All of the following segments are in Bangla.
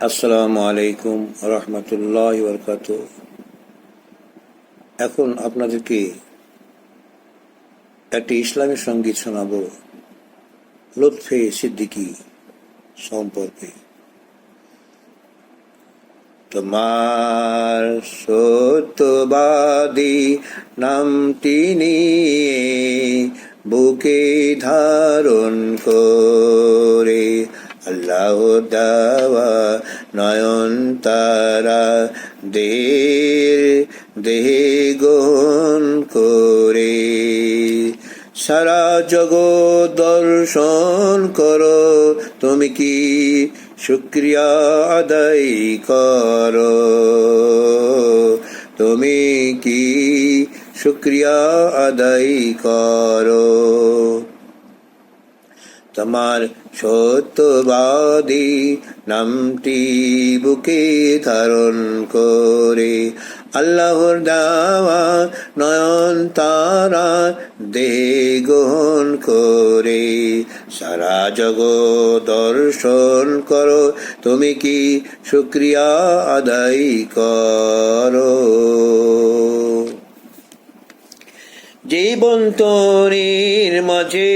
আসসালামু আলাইকুম রহমতুল্লাহ বরকাত এখন আপনাদেরকে একটি ইসলামী সংগীত শোনাব, লুৎফে সিদ্দিকি সম্পর্কে। তোমার সত্যবাদী নামটি নিয়ে বুকে ধারণ করে আল্লাহ নয়ন তারা দের দেহে গহন করে। সারা জগৎ দর্শন করো, তুমি কি শুক্রিয়া আদায় করো? তুমি কি শুক্রিয়া আদায় করো? তোমার সত্যবাদী নামটি বুকে ধারণ করে। আল্লাহর দাওয়া, নয়ন তারা দে গ্রহণ করে। সারা জগৎ দর্শন করো, তুমি কি শুক্রিয়া আদায় করো? জীবন তরির মাঝে।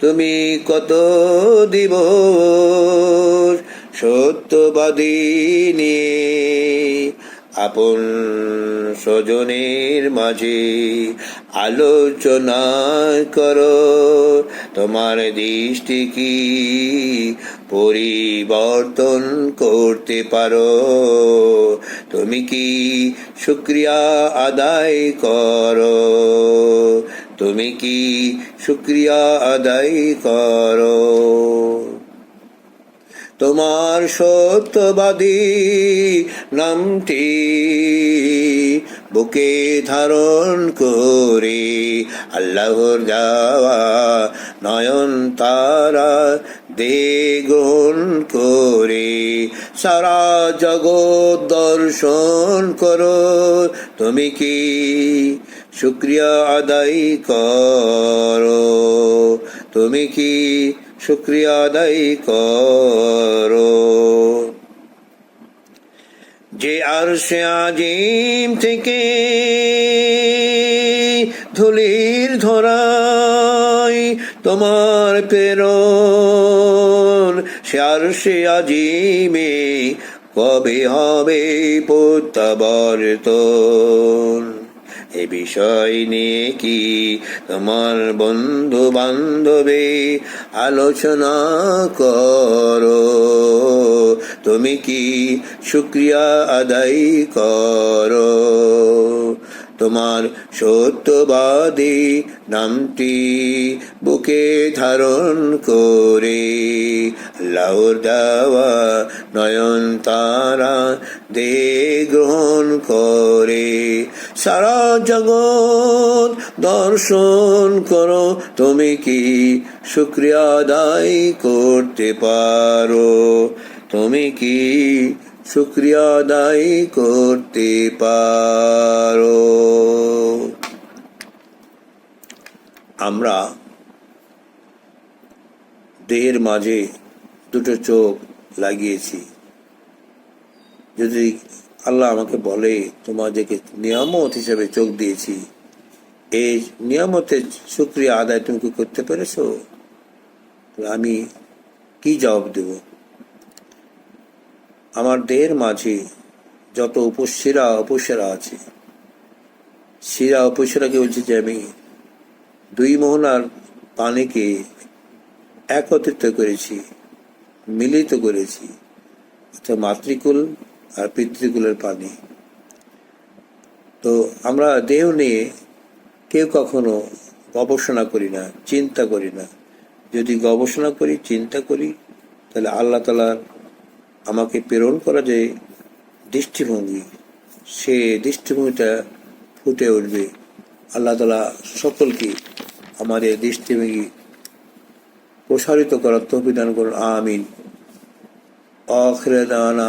তুমি কত দিব সত্যবাদী নিয়ে আপন স্বজনের মাঝে। আলোচনা করো। তোমার দৃষ্টি কি পরিবর্তন করতে পারো? তুমি কি শুক্রিয়া আদায় করো? তুমি কি শুক্রিয়া আদায় করো? তোমার সত্যবাদী নামটি বুকে ধারণ করে। আল্লাহর যাওয়া নয়ন তারা দে গ্রহণ করে। সারা জগৎ দর্শন করো, তুমি কি শুক্রিয়া আদায় করো? তুমি কি শুক্রিয়া আদায় করো। যে আর সে আজিম থেকে ধুলির ধরাই তোমার প্রেরণ, সে আর সে আজিমে কবে হবে প্রত্যাবর্তন? এ বিষয় নিয়ে কি তোমার বন্ধু বান্ধবে আলোচনা করো? তুমি কি শুক্রিয়া আদায় করো? তোমার সত্যবাদী নামটি বুকে ধারণ করে লাউর দাওয়া নয়ন তারা দে গ্রহণ করে। সারা জগৎ দর্শন করো। তুমি কি শুক্রিয়া আদায় করতে পারো? তুমি কি শুক্রিয়া আদায় করতে পারো? আমরা দেহের মাঝে দুটো চোখ লাগিয়েছি। যদি আল্লাহ আমাকে বলে, তোমাদেরকে নিয়ামত হিসেবে চোখ দিয়েছি। এই নিয়ামতের শুক্রিয়া আদায় তুমি কি করতে পেরেছ? আমি কি জবাব দেব? আমার দেহের মাঝে যত উপশিরা অপসেরা আছে, শিরা অপসেরাকে বলছে যে আমি দুই মোহনার পানিকে একত্রিত করেছি, মিলিত করেছি। অর্থাৎ মাতৃকুল আর পিতৃকুলের পানি। তো আমরা দেহ নিয়ে কেউ কখনো গবেষণা করি না, চিন্তা করি না। যদি গবেষণা করি, চিন্তা করি, তাহলে আল্লাহ তালার আমাকে প্রেরণ করা যে দৃষ্টিভঙ্গি, সে দৃষ্টিভঙ্গিটা ফুটে উঠবে। আল্লাহ তালা সকলকে আমাদের দৃষ্টিভঙ্গি প্রসারিত করার তহবিদান করুন, আমিন। আখরে দানা